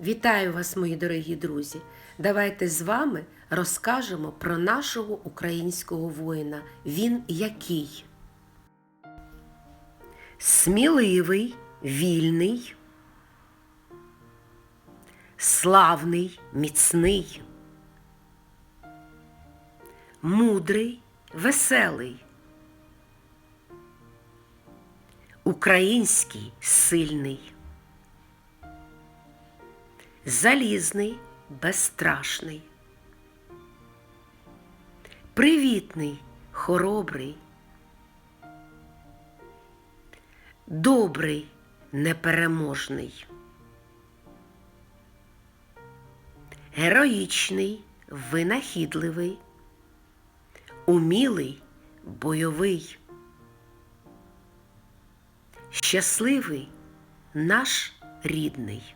Вітаю вас, мої дорогі друзі! Давайте з вами розкажемо про нашого українського воїна. Він який? Сміливий, вільний, славний, міцний, мудрий, веселий, український сильний залізний, безстрашний, привітний, хоробрий, добрий, непереможний, героїчний, винахідливий, умілий, бойовий, щасливий, наш рідний.